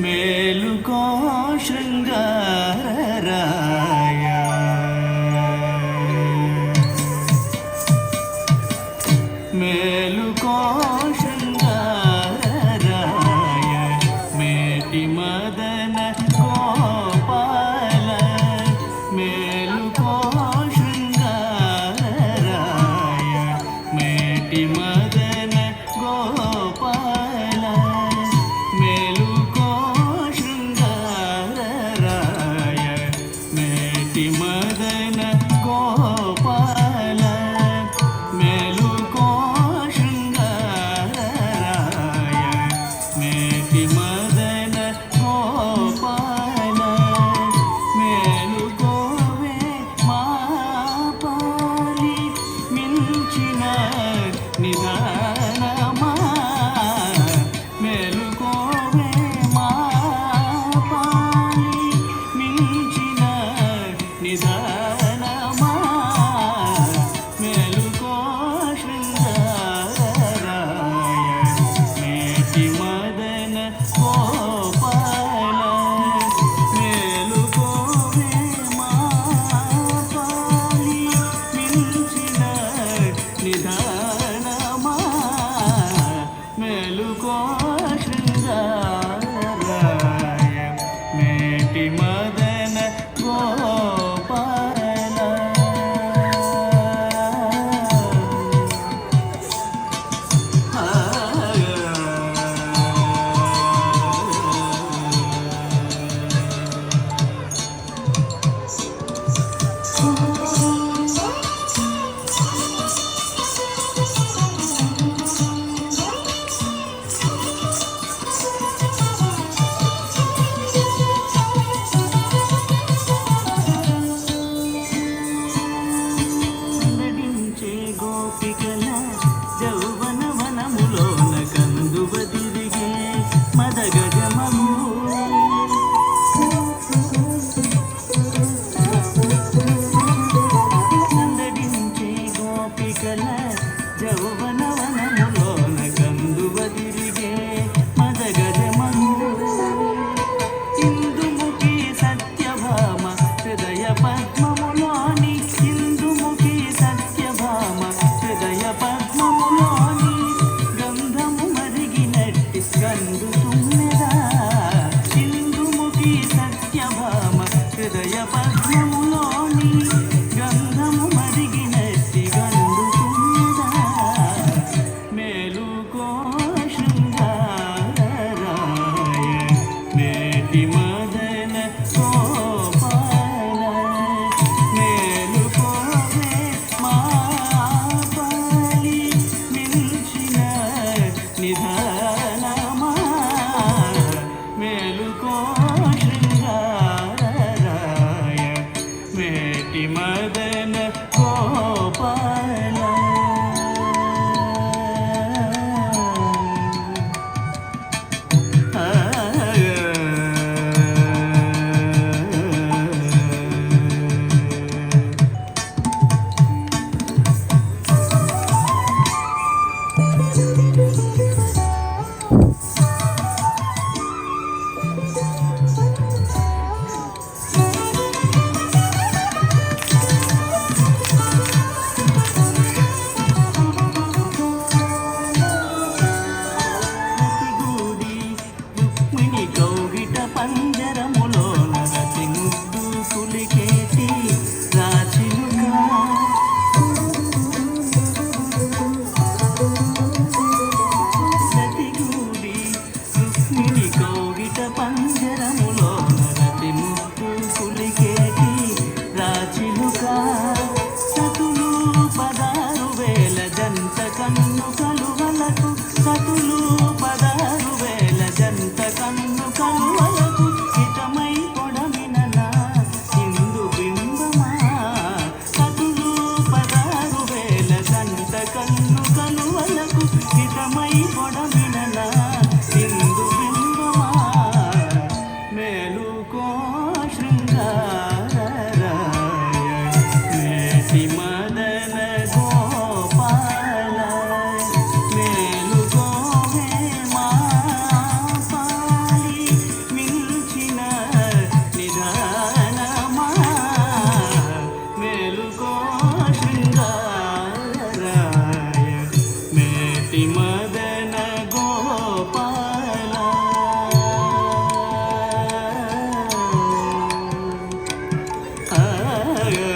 మేలుకో శృంగారాయ మేలుకో శృంగారాయ మేటి మదన గోపాల మేలుకో గంధము మరిగినట్టి గండుతుందా మేలుకో శృంగారాయ నేటి మదన కోపాల మేలుకోవే మాపాలి. నిలిచిన నిధానమా. మేలు Hallelujah.